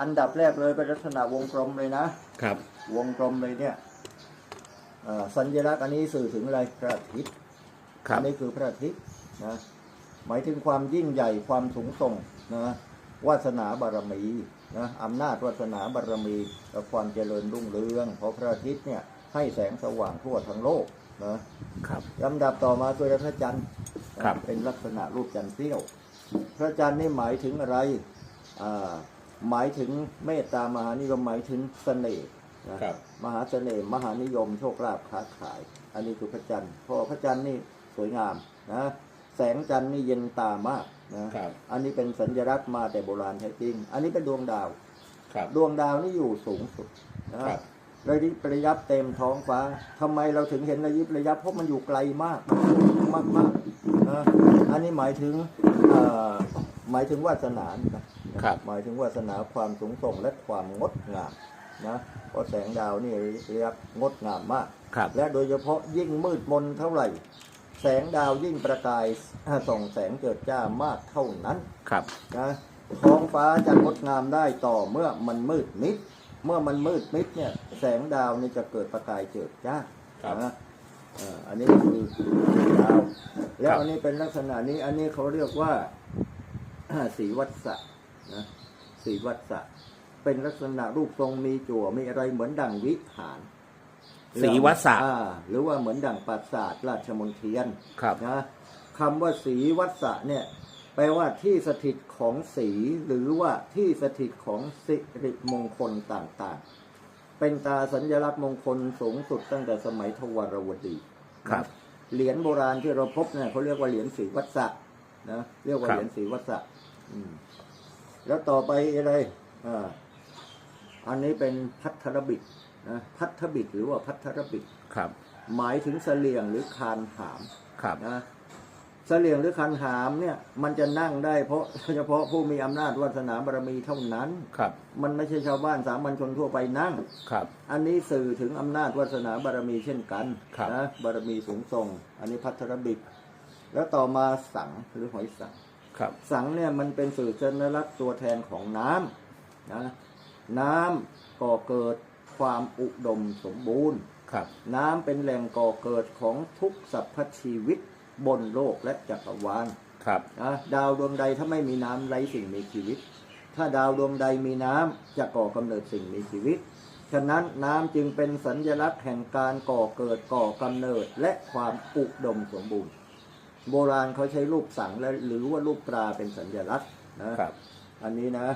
อันดับแรกเลยเป็นลักษณะวงกลมเลยนะครับ วงกลมเลยเนี่ยเอ่อสัญลักษณ์อันนี้สื่อถึงอะไรพระอาทิตย์ครับอันนี้คือพระอาทิตย์นะหมายถึงความยิ่งใหญ่ความสูงส่งนะวาสนาบารมีนะอำนาจวาสนาบารมีและความเจริญรุ่งเรือง เพราะพระอาทิตย์เนี่ยให้แสงสว่างทั่วทั้งโลกนะครับลำดับต่อมาคือพระจันทร์นะครับเป็นลักษณะรูปจันทร์เสี้ยว พระจันทร์นี่หมายถึงอะไรอ่า หมายถึงเมตตามหานิยมหมายถึงเสน่ห์นะครับมหาเสน่ห์มหานิยมโชคลาภค้าขาย อันนี้คือพระจันทร์เพราะพระจันทร์นี่สวยงามนะแสงจันทร์นี่เย็นตามากนะครับอันนี้เป็นสัญลักษณ์มาแต่โบราณแท้จริง อันนี้เป็นดวงดาวครับดวงดาวนี่อยู่สูงสุดนะครับระยิบระยับเต็มท้องฟ้าทำไมเราถึงเห็นระยิบระยับเพราะมันอยู่ไกลมากมากมากๆนะอันนี้หมายถึงเอ่อหมายถึงวาสนานะ ครับหมายถึงวาสนาความสูงส่งและความงดงามนะเพราะแสงดาวนี่เรียกงดงามมากครับและโดยเฉพาะยิ่งมืดมนเท่าไหร่ แสงดาวยิ่งประกายส่องแสงเกิดจ้ามากเท่านั้นครับนะท้องฟ้าจะงดงามได้ต่อเมื่อมันมืดมิด เมื่อมันมืดมิดเนี่ย แสงดาวนี่จะเกิดประกายเจิดจ้าครับนะเอ่ออันนี้คือดาว แล้วอันนี้เป็นลักษณะนี้ อันนี้เขาเรียกว่าสีวัฏสะ นะสีวัฏสะเป็นลักษณะรูปทรงมีจั่วมีอะไรเหมือนดังวิหารสีวัฏสะอ่าหรือว่าเหมือนดังปราสาทราชมนเทียนครับนะคำว่าสีวัฏสะเนี่ยแปลว่าที่สถิตของสีหรือว่าที่สถิตของสิริมงคลต่างๆ เป็นตราสัญลักษณ์มงคลสูงสุดตั้งแต่สมัยทวารวดีครับ เหรียญโบราณที่เราพบเนี่ยเขาเรียกว่าเหรียญสีวัฏสะนะเรียกว่าครับเหรียญสีวัฏสะอืม แล้วต่อไปอะไรอ่าอันนี้เป็นพัทรบิดนะพัทรบิดหรือว่าพัทรบิดครับ หมายถึงเสลียงหรือคานหามครับนะเสลียงหรือคันหามเนี่ยมันจะนั่งได้เพราะเฉพาะผู้มีอำนาจวาสนาบารมีเท่านั้นครับ มันไม่ใช่ชาวบ้านสามัญชนทั่วไปนั่งครับ อันนี้สื่อถึงอำนาจวาสนาบารมีเช่นกันครับนะบารมีสูงส่ง อันนี้พัทรบิดแล้วต่อมาสังหรือหอยสัง ครับ สังเนี่ยมันเป็นสื่อสัญลักษณ์ตัวแทนของน้ำนะน้ำก่อเกิดความอุดมสมบูรณ์ครับ น้ำเป็นแหล่งก่อเกิดของทุกสรรพชีวิตบนโลกและจักรวาลครับนะดาวดวงใดถ้าไม่มีน้ำไร้สิ่งมีชีวิต ถ้าดาวดวงใดมีน้ำจะก่อกำเนิดสิ่งมีชีวิต ฉะนั้นน้ำจึงเป็นสัญลักษณ์แห่งการก่อเกิดก่อกำเนิดและความอุดมสมบูรณ์ โบราณเขาใช้รูปสังและหรือว่ารูปปลาเป็นสัญลักษณ์นะครับ อันนี้นะ